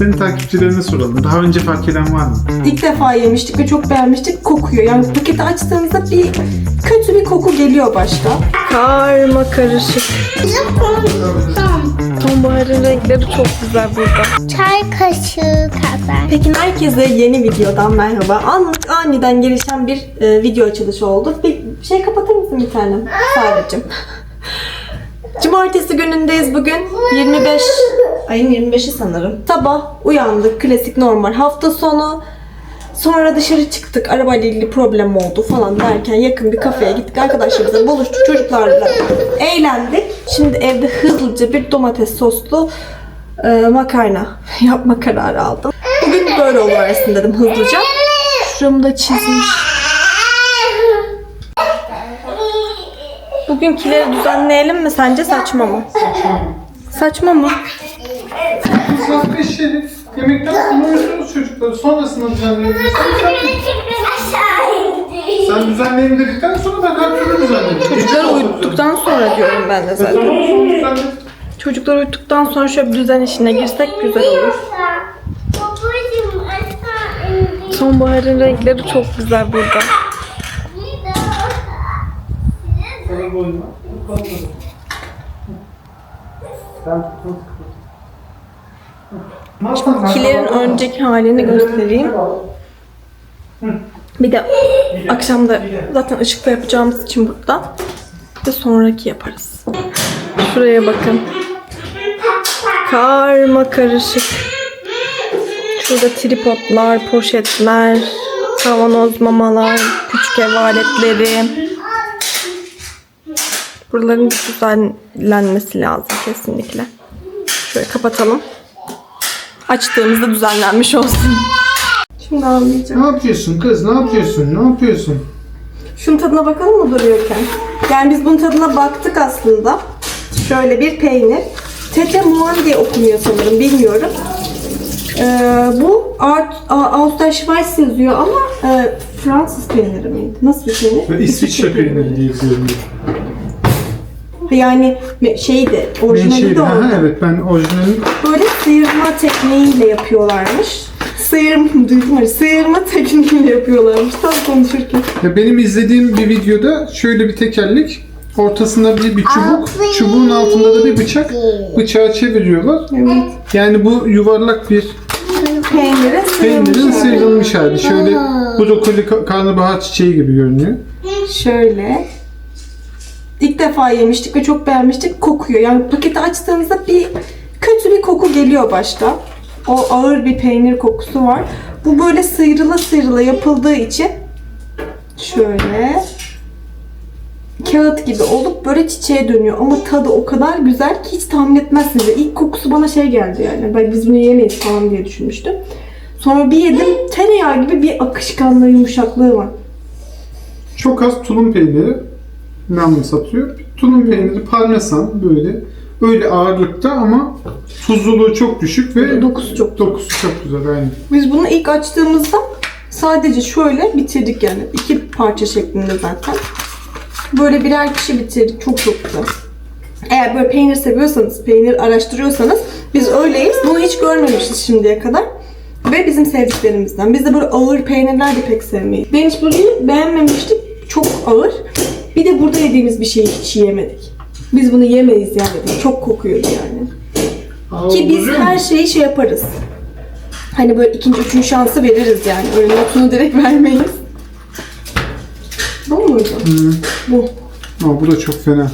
Senin takipçilerine soralım. Daha önce fark eden var mı? İlk defa yemiştik ve çok beğenmiştik. Kokuyor. Yani paketi açtığınızda bir kötü bir koku geliyor başta. Karma karışık. Sonbaharın renkleri çok güzel burada. Çay kaşığı kadar. Peki herkese yeni videodan merhaba. Anlık aniden gelişen bir e, video açılışı oldu. Bir şey kapatır mısın bir tanem? Sadece. Cumartesi günündeyiz bugün. 25 ayın 25'i sanırım. Sabah uyandık. Klasik normal hafta sonu. Sonra dışarı çıktık. Arabayla ilgili problem oldu falan derken yakın bir kafeye gittik. Arkadaşlarımızla buluştuk. Çocuklarla eğlendik. Şimdi evde hızlıca bir domates soslu e, makarna yapma kararı aldım. Bugün böyle olur dedim hızlıca. Şuramı da çizmiş. Bugünküleri düzenleyelim mi sence saçma mı? Saçma mı? Saat 5 Şerif. Yemekten sonra uyusunuz çocukları. Sonrasında düzenleyebilirsiniz. Sen düzenleyin dedikten sonra ben her türlü düzenlerim. Çocukları uyuttuktan sonra diyorum ben de zaten. Sonra. Çocukları uyuttuktan sonra şöyle bir düzen işine girsek güzel olur. Sonbaharın renkleri çok güzel burada. Boyunma. Sen tutun. Kilerin önceki halini göstereyim. Bir de akşam da zaten ışıkta yapacağımız için burada. Bir de sonraki yaparız. Şuraya bakın. Karma karışık. Şurada tripodlar, poşetler, kavanoz mamalar, küçük ev aletleri. Buraların düzenlenmesi lazım kesinlikle. Şöyle kapatalım. Açtığımızda düzenlenmiş olsun. Şimdi almayacağım. Ne yapıyorsun kız? Ne yapıyorsun? Ne yapıyorsun? Şunun tadına bakalım mı duruyorken? Yani biz bunun tadına baktık aslında. Şöyle bir peynir. Tete Muan diye okunuyor sanırım bilmiyorum. Ee, bu Art, Austerschweiz yazıyor ama e, Fransız peyniri miydi? Nasıl bir peynir? İsviçre peyniri diye. Yani şeydi, orijinali Menşeli. de Ha, orada. evet ben orijinalini Böyle sıyırma tekniğiyle yapıyorlarmış. Sıyırma, duydun mu? Sıyırma tekniğiyle yapıyorlarmış tam konuşurken. Ya benim izlediğim bir videoda şöyle bir tekerlek, ortasında bir, bir çubuk, çubuğun altında da bir bıçak. Bıçağı çeviriyorlar. Evet. Yani bu yuvarlak bir Peynire peynirin sıyrılmış hali. Şöyle brokoli ka- karnabahar çiçeği gibi görünüyor. Şöyle. İlk defa yemiştik ve çok beğenmiştik. Kokuyor. Yani paketi açtığınızda bir kötü bir koku geliyor başta. O ağır bir peynir kokusu var. Bu böyle sıyrıla sıyrıla yapıldığı için şöyle kağıt gibi olup böyle çiçeğe dönüyor. Ama tadı o kadar güzel ki hiç tahmin etmezsiniz. İlk kokusu bana şey geldi yani. Ben biz bunu yemeyiz falan diye düşünmüştüm. Sonra bir yedim. Tereyağı gibi bir akışkanlığı, yumuşaklığı var. Çok az tulum peyniri namı satıyor. Tulum peyniri parmesan böyle öyle ağırlıkta ama tuzluluğu çok düşük ve Dokusu çok dokusu çok güzel aynen. Biz bunu ilk açtığımızda sadece şöyle bitirdik yani. iki parça şeklinde zaten. Böyle birer kişi bitirdik. Çok çok güzel. Eğer böyle peynir seviyorsanız, peynir araştırıyorsanız biz öyleyiz. Bunu hiç görmemişiz şimdiye kadar. Ve bizim sevdiklerimizden. Biz de böyle ağır peynirler de pek sevmeyiz. Ben hiç böyle beğenmemiştim. Çok ağır. Bir de burada yediğimiz bir şeyi hiç yemedik. Biz bunu yemeyiz yani. Çok kokuyordu yani. Ki biz her şeyi şey yaparız. Hani böyle ikinci, üçüncü şansı veririz yani. Öyle notunu direkt vermeyiz. Bu muydu? Hı. Bu. Aa, bu da çok fena.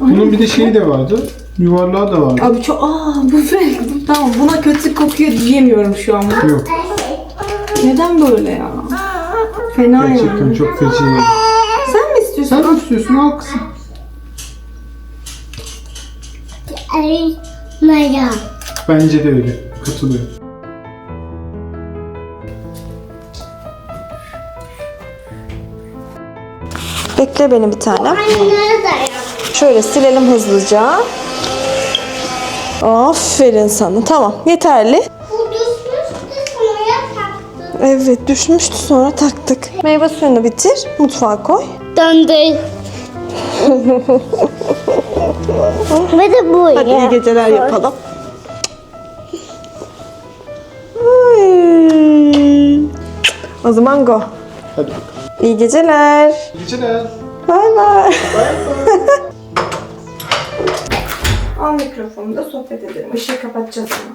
Bunun bir de şeyi de vardı. Yuvarlağı da vardı. Abi çok aa bu ne? Tamam buna kötü kokuyor diyemiyorum şu an. Yok. Neden böyle ya? Fena Gerçekten yani. çok feci. Sen mi istiyorsun? Sen ne istiyorsun? Al kızım. Maya. Bence de öyle. Katılıyorum. Bekle beni bir tane. Şöyle silelim hızlıca. Aferin sana. Tamam yeterli. Evet düşmüştü sonra taktık. Meyve suyunu bitir. Mutfağa koy döndü. Ve de bu Hadi iyi geceler yapalım. Ay. O zaman go. Hadi bakalım. İyi geceler. İyi geceler. Bay bay. Al mikrofonu da sohbet edelim. Işığı kapatacağız ama.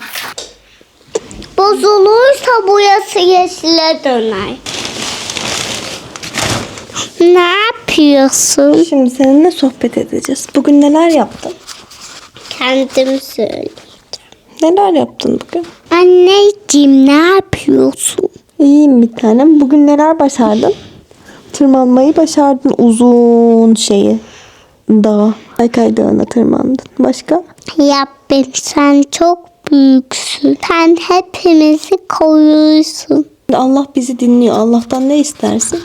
Bozulursa boyası yeşile döner. Ne yapıyorsun? Şimdi seninle sohbet edeceğiz. Bugün neler yaptın? Kendim söyle. Neler yaptın bugün? Anneciğim ne yapıyorsun? İyiyim bir tanem. Bugün neler başardın? Tırmanmayı başardın. Uzun şeyi. Dağa. Kaykay Dağı'na tırmandın. Başka? Ben sen çok büyüksün. Sen hepimizi korursun. Allah bizi dinliyor. Allah'tan ne istersin?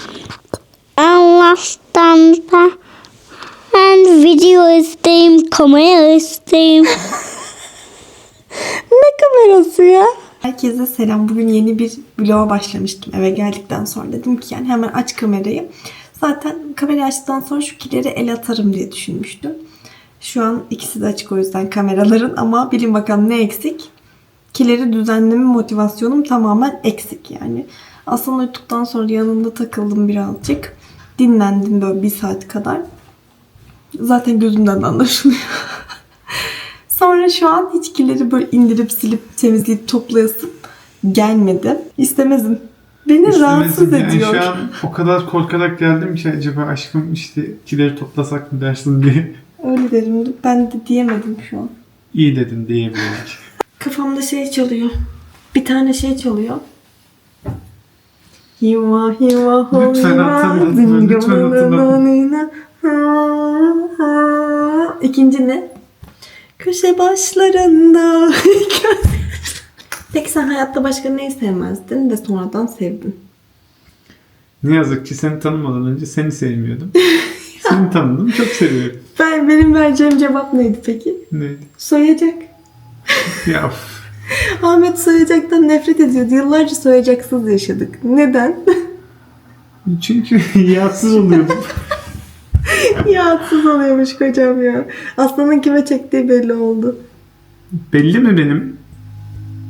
Allah'tan da ben video isteyim, kamera isteyim. Ne kamerası ya? Herkese selam. Bugün yeni bir vloga başlamıştım eve geldikten sonra. Dedim ki yani hemen aç kamerayı. Zaten kamerayı açtıktan sonra şu kileri el atarım diye düşünmüştüm. Şu an ikisi de açık o yüzden kameraların ama bilin bakalım ne eksik? Kileri düzenleme motivasyonum tamamen eksik yani. Aslında uyuduktan sonra yanında takıldım birazcık. Dinlendim böyle bir saat kadar. Zaten gözümden de anlaşılıyor. Sonra şu an hiç kileri böyle indirip silip temizleyip toplayasım gelmedi. İstemezim. Beni rahatsız İstemezdim yani ediyor. Şu an o kadar korkarak geldim ki acaba aşkım işte kileri toplasak mı dersin diye. Öyle derim. Ben de diyemedim şu an. İyi dedin diyebilirim. Kafamda şey çalıyor. Bir tane şey çalıyor. Hiva hiva Lütfen hiva, lütfen la la hatırlat. la nina, ha, ha. İkinci ne? Köşe başlarında. Peki sen hayatta başka neyi sevmezdin de sonradan sevdin? Ne yazık ki seni tanımadan önce seni sevmiyordum. seni tanıdım çok seviyorum. Ben benim vereceğim cevap neydi peki? Neydi? Soyacak. Ya. Ahmet soyacaktan nefret ediyordu. Yıllarca soyacaksız yaşadık. Neden? Çünkü yağsız oluyordum. Yağsız oluyormuş kocam ya. Aslanın kime çektiği belli oldu. Belli mi benim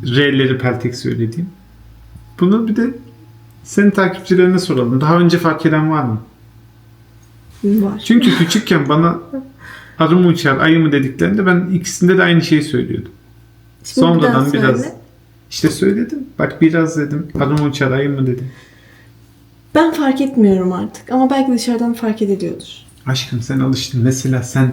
R'leri peltek söylediğim? Bunu bir de senin takipçilerine soralım. Daha önce fark eden var mı? Var. Çünkü küçükken bana arı mı uçar, ayı mı dediklerinde ben ikisinde de aynı şeyi söylüyordum. Şimdi bir Sonradan biraz söyle. işte söyledim. Bak biraz dedim. Arı mı uçar, ayı mı dedim. Ben fark etmiyorum artık ama belki dışarıdan fark ediliyordur. Aşkım sen alıştın. Mesela sen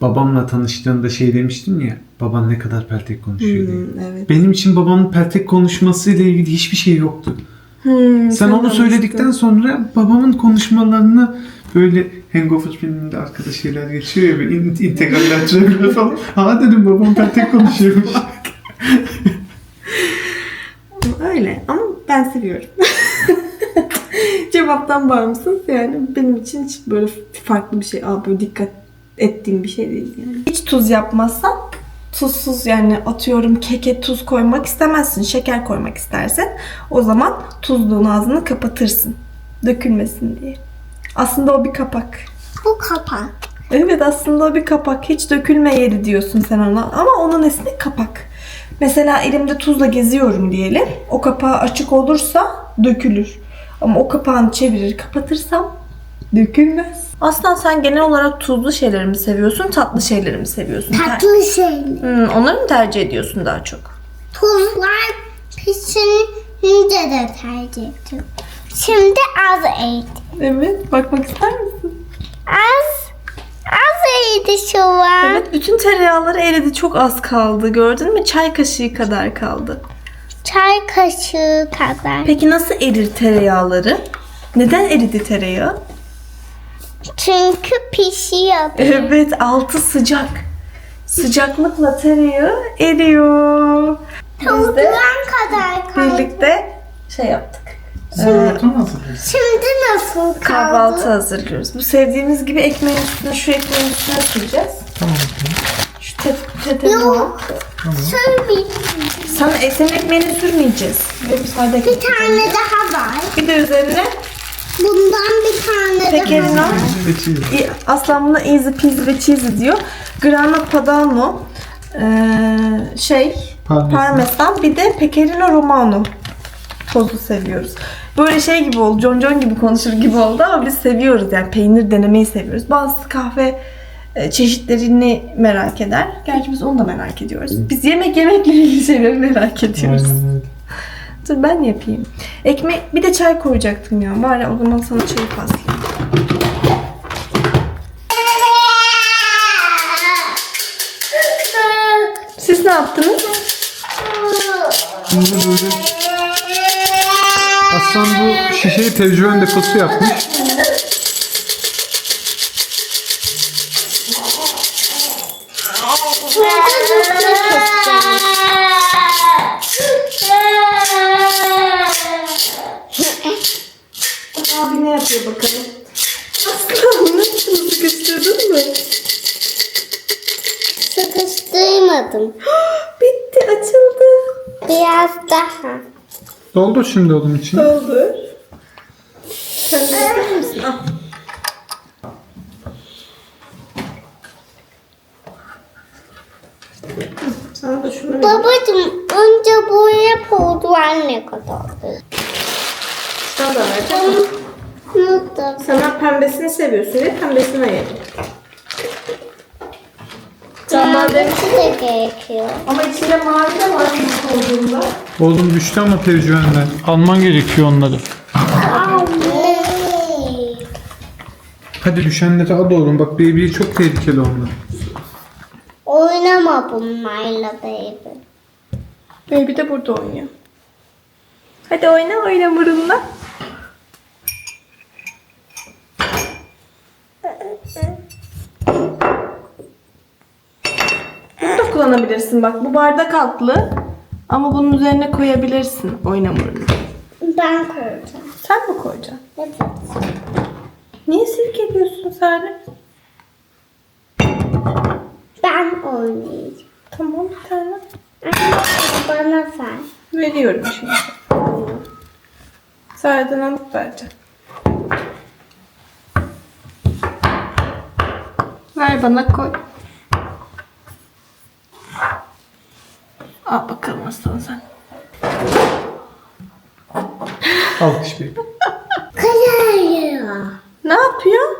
babamla tanıştığında şey demiştin ya. Baban ne kadar peltek konuşuyor diye. Hmm, evet. Benim için babamın peltek konuşması ile ilgili hiçbir şey yoktu. Hmm, Sen onu söyledikten alıştın. sonra babamın konuşmalarını böyle Hangover filminde arkada şeyler geçiyor ya böyle in- integraller falan. Ha dedim babam peltek konuşuyormuş. Öyle ama ben seviyorum. Cevaptan bağımsız yani benim için hiç böyle farklı bir şey. Aa böyle dikkat ettiğim bir şey değil yani. Hiç tuz yapmazsan tuzsuz yani atıyorum keke tuz koymak istemezsin. Şeker koymak istersen o zaman tuzluğun ağzını kapatırsın. Dökülmesin diye. Aslında o bir kapak. Bu kapak. Evet aslında o bir kapak. Hiç dökülme yeri diyorsun sen ona. Ama onun ismi kapak. Mesela elimde tuzla geziyorum diyelim. O kapağı açık olursa dökülür. Ama o kapağını çevirir kapatırsam dökülmez. Aslan sen genel olarak tuzlu şeyleri mi seviyorsun, tatlı şeyleri mi seviyorsun? Tatlı şey. Hmm, onları mı tercih ediyorsun daha çok? Tuzlar pişirince de tercih ediyorum. Şimdi az eğit. Evet, bakmak ister misin? Az, eğdi şu an. Evet, bütün tereyağları eridi. Çok az kaldı. Gördün mü? Çay kaşığı kadar kaldı. Çay kaşığı kadar. Peki nasıl erir tereyağları? Neden eridi tereyağı? Çünkü pişiyor. Evet altı sıcak. Sıcaklıkla tereyağı eriyor. Biz de kadar kaldı. birlikte şey yaptık. Kahvaltı nasıl? Şimdi nasıl kaldı? Kahvaltı hazırlıyoruz. Bu sevdiğimiz gibi ekmeğin üstüne şu ekmeğin üstüne süreceğiz. Tamam. Şu te var. Yok. Sürmeyeyim. Sana e, senin ekmeğini sürmeyeceğiz. Bir Bir tane daha var. Bir de üzerine Bundan bir tane Pecorino. daha var. Aslan buna easy peasy ve cheesy diyor. Grana padano, eee, şey, Parmesan. parmesan, bir de pecorino romano. Tozu seviyoruz. Böyle şey gibi oldu, John John gibi konuşur gibi oldu ama biz seviyoruz yani peynir denemeyi seviyoruz. Bazı kahve e, çeşitlerini merak eder. Gerçi biz onu da merak ediyoruz. Biz yemek yemekle ilgili şeyleri merak ediyoruz. Dur ben yapayım. Ekmek bir de çay koyacaktım ya. Bari o zaman sana çayı paslayayım. Siz ne yaptınız? Aslan bu şişeyi tecrüben deposu yapmış. Abi ne yapıyor bakalım? Aslan nasıl sıkıştırdın mı? Sıkıştırmadım. Bitti açıldı. Biraz daha. Doldur şimdi oğlum içine. Doldur. Sen de ister misin? Al. Sana da şunu. Babacım önce buraya polduvar ne kadardı? Sana da ver. tamam. Unuttum. Sana pembesini seviyorsun diye pembesini ayırdım. Badem... Mavi de gerekiyor. Ama içinde mavi de var olduğunda. Oğlum düştü ama tecrübenden. Alman gerekiyor onları. Hadi düşenleri al oğlum. Bak baby çok tehlikeli onlar. Oynama bunlarla baby. Baby de burada oynuyor. Hadi oyna oyna mırınla. Bunu da kullanabilirsin bak. Bu bardak altlı. Ama bunun üzerine koyabilirsin mırını. Ben koyacağım. Sen mi koyacaksın? Evet. Niye silkeliyorsun Salim? Ben oynayacağım. Tamam bir tane. Anne, Bana ver. Veriyorum şimdi. Sarıdan alıp vereceğim. Ver bana koy. Al bakalım aslan sen. Alkış. Kayıyor. Ne yapıyor?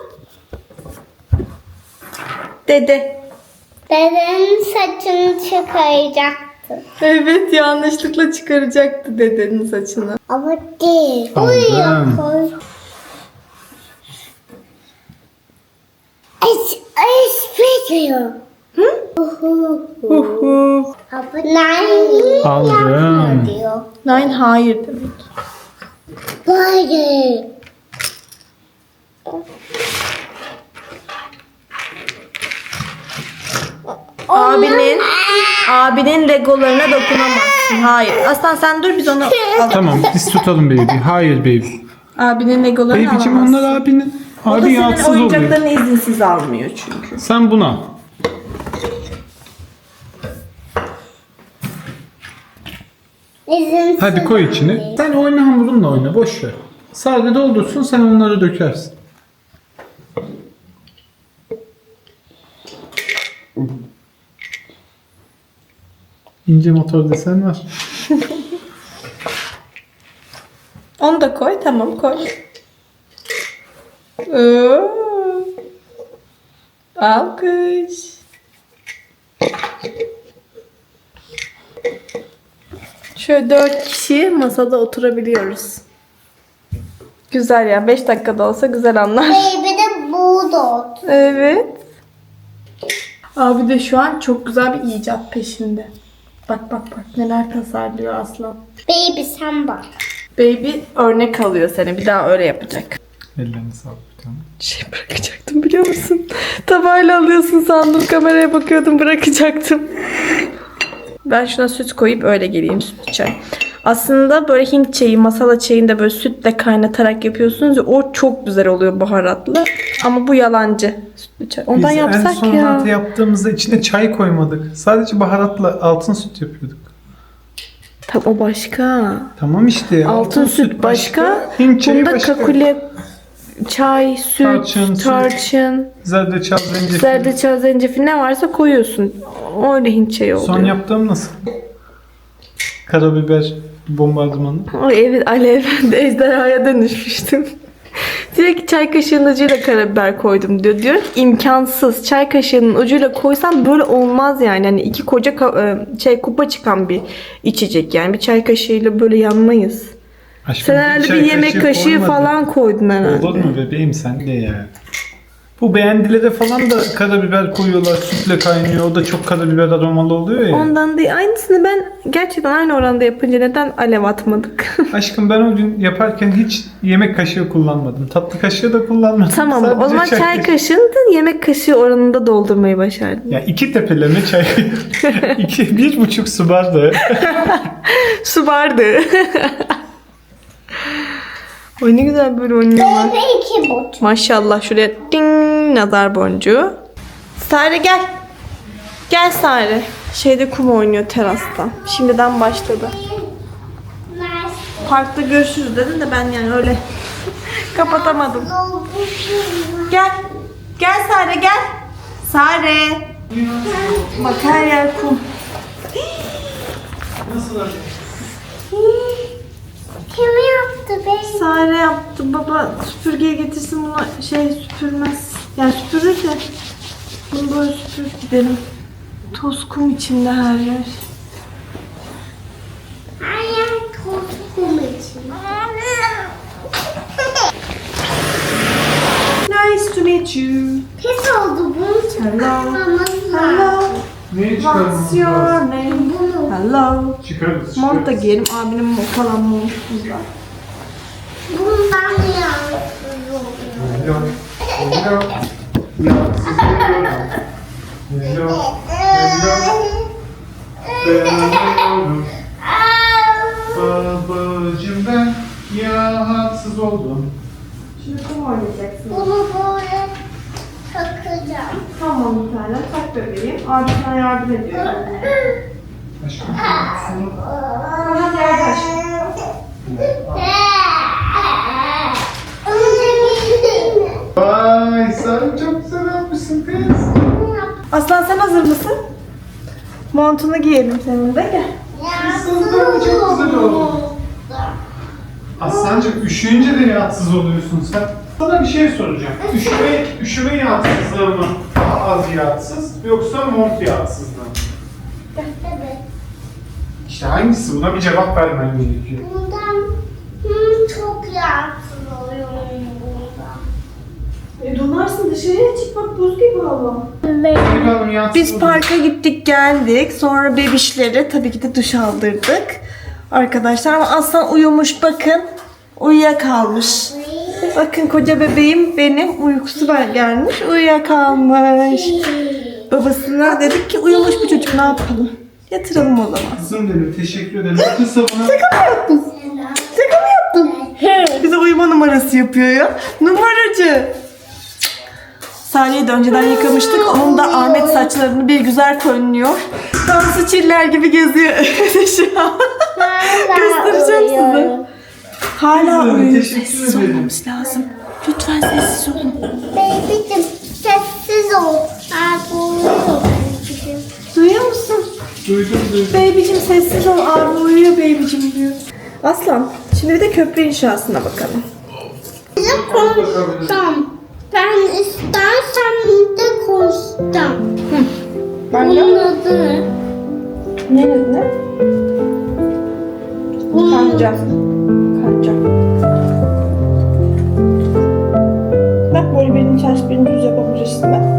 Dede. Dedenin saçını çıkaracaktı. Evet yanlışlıkla çıkaracaktı dedenin saçını. Ama değil. Aldım. koy. Aç, aç, bekliyor. Hı? Uhu. Uhu. Nein Aldım. diyor. Nine hayır demek. Hayır. Abinin abinin legolarına dokunamazsın. Hayır. Aslan sen dur biz onu alalım. Tamam biz tutalım baby. Hayır baby. Abinin legolarını Baby'cim alamazsın. onlar abinin. O da Abi senin yatsız oluyor. oyuncaklarını izinsiz almıyor çünkü. Sen buna. İzinsiz. Hadi koy içine. Sen oyna hamurunla oyna boş ver. Sade doldursun sen onları dökersin. İnce motor desen var. Onu da koy. Tamam koy. Alkış. Şöyle dört kişi masada oturabiliyoruz. Güzel ya. Beş dakikada olsa güzel anlar. Baby de bulldog. Evet. Abi de şu an çok güzel bir icat peşinde. Bak bak bak neler tasarlıyor aslan. Baby sen bak. Baby örnek alıyor seni. Bir daha öyle yapacak. Ellerini sağlık bir tane. Şey bırakacaktım biliyor musun? Tabağıyla alıyorsun sandım. Kameraya bakıyordum bırakacaktım. Ben şuna süt koyup öyle geleyim sütlü çay. Aslında böyle Hint çayı, masala çayını da böyle sütle kaynatarak yapıyorsunuz ya o çok güzel oluyor baharatlı. Ama bu yalancı sütlü çay. Ondan Biz en yapsak son ya. yaptığımızda içine çay koymadık. Sadece baharatla altın süt yapıyorduk. Tabii o başka. Tamam işte ya. Altın süt başka. Hint çayı Bunda başka. kakule, çay, süt, Tarçın, tarçın, Zerdeçal, zencefil. zerdeçal, zencefil ne varsa koyuyorsun. Öyle Hint çayı oluyor. Son yaptığım nasıl? Karabiber, bombardımanı. Ay evet alev ejderhaya dönüşmüştüm. Diyor ki çay kaşığının ucuyla karabiber koydum diyor. Diyor ki imkansız. Çay kaşığının ucuyla koysam böyle olmaz yani. Hani iki koca e, şey kupa çıkan bir içecek yani. Bir çay kaşığıyla böyle yanmayız. Aşkım, Sen herhalde çay bir yemek kaşığı koymadın. falan koydun herhalde. Olur mu bebeğim sen de ya. Bu beğendilere falan da karabiber koyuyorlar. Sütle kaynıyor. O da çok karabiber aromalı oluyor ya. Ondan değil. Aynısını ben gerçekten aynı oranda yapınca neden alev atmadık? Aşkım ben o gün yaparken hiç yemek kaşığı kullanmadım. Tatlı kaşığı da kullanmadım. tamam Sadece o zaman çay kaşığını da yemek kaşığı oranında doldurmayı başardım. Ya iki tepeleme çay. iki, bir buçuk su bardağı. Su vardı. Ay ne güzel böyle oynuyorlar. Ve iki buçuk. Maşallah şuraya ding nazar boncuğu. Sare gel. Gel Sare. Şeyde kum oynuyor terasta. Şimdiden başladı. Parkta görüşürüz dedin de ben yani öyle kapatamadım. Gel. Gel Sare gel. Sare. Bak her yer kum. Kim yaptı be? Sare yaptı. Baba süpürgeye getirsin bunu şey süpürmez. Yani süpürür de bunu böyle süpür gidelim. Toz kum içinde her yer. Her yer toz kum için. Nice to meet you. Pis oldu bunu çıkarmamız lazım. Hello. Neyi What's your name? Hello. Çıkarırız. Mont da giyelim. Abinin mo falan montu var. Bundan oluyor. Hello. Hello. Hello. Hello. Babacım ben rahatsız oldum. Şimdi kum oynayacaksın. Bunu böyle takacağım. Tamam bir tane. Tak bebeğim. Abi sana yardım ediyor. Aşkım. Bana yardım Vay sen çok güzel kız. Aslan sen hazır mısın? Montunu giyelim senin de gel. Kızım çok güzel oldu. Aslancık üşüyünce de rahatsız oluyorsun sen. Sana bir şey soracağım. Üşüme, üşüme rahatsızlığı mı daha az rahatsız yoksa mont rahatsızlığı mı? İşte hangisi? Buna bir cevap vermen gerekiyor. Bundan çok rahatsız oluyorum bundan. E donarsın dışarıya çık bak buz gibi hava. Biz parka gittik geldik. Sonra bebişleri tabii ki de duş aldırdık. Arkadaşlar ama aslan uyumuş bakın. Uyuyakalmış. Bakın koca bebeğim benim uykusu gelmiş uyuyakalmış. Babasına dedik ki uyumuş bu çocuk ne yapalım? Yatıralım o zaman. Kızım dedim teşekkür ederim. Kısa buna Şaka mı yaptın? Bize uyuma numarası yapıyor ya. Numaracı. Saniye de önceden yıkamıştık. Onun da Ahmet saçlarını bir güzel fönlüyor. Dansı çiller gibi geziyor evde şu an. Göstereceğim size. Hala Kızım, uyuyor. teşekkür Sessiz ederim. olmamız lazım. Lütfen sessiz olun. Baby'cim sessiz ol. Ben. Duydum duydum. Baby'cim sessiz ol. Abi uyuyor baby'cim diyor. Aslan, şimdi bir de köprü inşasına bakalım. Bize konuştum. Ben istersen de konuştum. Ben Bunun adı ne? Ne ne ne? Kanca. Kanca. Bak böyle benim ters benim düz yapabilirsin ben.